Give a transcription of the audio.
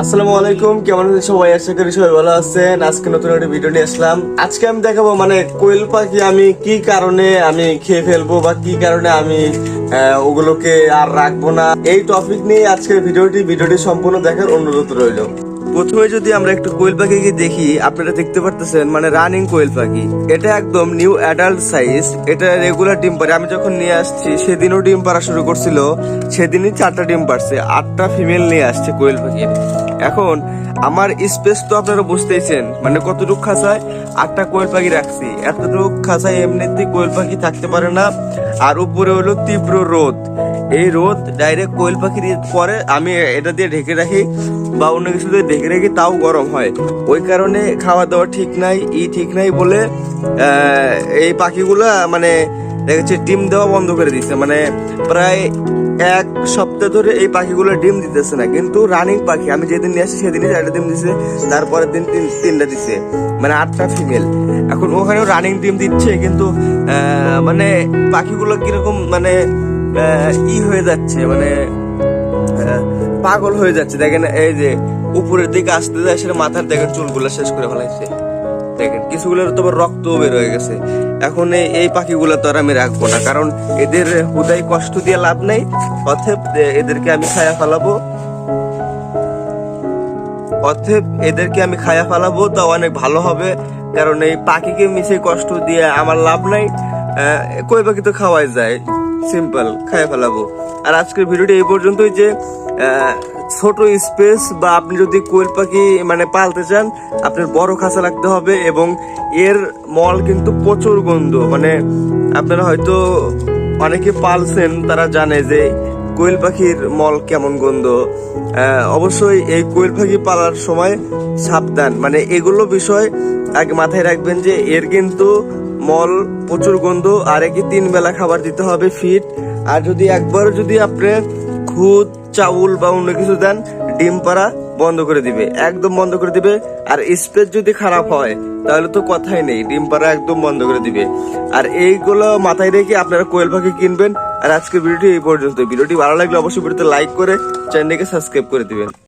আসসালামু আলাইকুম, কেমন আছেন সবাই? আশা করি সবাই ভালো আছেন। আজকে নতুন একটা ভিডিও নিয়ে আসলাম। আজকে আমি দেখাবো মানে কোয়েল পাখি আমি কি কারণে আমি খেয়ে ফেলব বা কি কারণে আমি ওগুলোকে আর রাখব না। এই টপিক নিয়ে আজকের ভিডিওটি। ভিডিওটি সম্পূর্ণ দেখার অনুরোধ রইল। প্রথমে যদি আমরা একটু কোয়েল পাখিকে দেখি, আপনারা দেখতে পারতেছেন মানে রানিং কোয়েল পাখি। এটা একদম নিউ অ্যাডাল্ট সাইজ এটা রেগুলার ডিম পারে আমি যখন নিয়ে আসছি, সেদিনও ডিম পাড়া শুরু করছিল। সেদিনই চারটা ডিম পারছে আটটা ফিমেল নিয়ে আসছে কোয়েল পাখি। এখন, আমার স্পেস তো আপনারা বুঝতেইছেন মানে কতটুক খাঁচায় আটটা কোয়েল পাখি রাখছি। এতটুক খাঁচায় এমনিতেই কোয়েল পাখি থাকতে পারে না। আর উপরে হলো তীব্র রোদ। এই রোদ ডাইরেক্ট কোয়েল পাখির পরে আমি এটা দিয়ে ঢেকে রাখি বা অন্য কিছু দিয়ে ঢেকে রাখি, তাও গরম হয়। ওই কারণে খাওয়া দাওয়া ঠিক নাই, ই ঠিক নাই বলে এই পাখিগুলো মানে দেখা যাচ্ছে ডিম দেওয়া বন্ধ করে দিচ্ছে মানে প্রায় এক সপ্তাহ ধরে এই পাখিগুলো ডিম দিতেছে না। কিন্তু রানিং পাখি, আমি যেদিন নিয়ে আসি সেদিনই চারটা ডিম দিছে, তারপরের দিন তিন, তিনটা দিছে। মানে আটটা ফিমেল এখন ওখানেও রানিং ডিম দিচ্ছে, কিন্তু মানে পাখিগুলো কীরকম মানে ই হয়ে যাচ্ছে মানে পাগল হয়ে যাচ্ছে। দেখেন এই যে উপরের দিকে আসতে যায়, সেটা মাথার দেখেন চুলগুলো শেষ করে ফেলাইছে। দেখেন, কিছুগুলোর তো রক্ত বের হয়ে গেছে। এখন এই- পাখিগুলো তো আর আমি রাখব না, কারণ এদের হুদাই কষ্ট দিয়ে লাভ নেই। অথব এদেরকে আমি খায়া ফেলাবো। অথব এদেরকে আমি খায়া ফেলাবো, তা অনেক ভালো হবে। কারণ এই পাখিকে মিশে কষ্ট দিয়ে আমার লাভ নাই। কই পাখি তো খাওয়াই যায়? সিম্পল খায়া ফেলাবো। আর আজকের ভিডিওটি এই পর্যন্তই যে ছোট স্পেস বা আপনি যদি কোয়েল পাখি মানে পালতে চান, আপনার বড় খাঁচা লাগতে হবে এবং এর মল কিন্তু প্রচুর গন্ধ। মানে আপনারা হয়তো অনেকে পালছেন, তারা জানে যে কোয়েল পাখির মল কেমন গন্ধ। অবশ্যই এই কোয়েল পাখি পালার সময় সাবধান। মানে এগুলো বিষয় আগে মাথায় রাখবেন যে এর কিন্তু মল, প্রচুর গন্ধ, আর একে তিন বেলা খাবার দিতে হবে ফিট আর যদি একবার যদি আপনি খুদ, চাউল বা অন্য কিছু দেন, ডিম পাড়া বন্ধ করে দিবে, একদম বন্ধ করে দিবে। আর স্পেস যদি খারাপ হয়, তাহলে তো কথাই নেই, ডিম পাড়া একদম বন্ধ করে দিবে। আর এইগুলো মাথায় রেখে আপনারা কোয়েল পাখি কিনবেন। আর আজকের ভিডিওটি এই পর্যন্ত ভিডিওটি ভালো লাগলে অবশ্যই ভিডিওতে লাইক করে চ্যানেলটিকে সাবস্ক্রাইব করে দিবেন।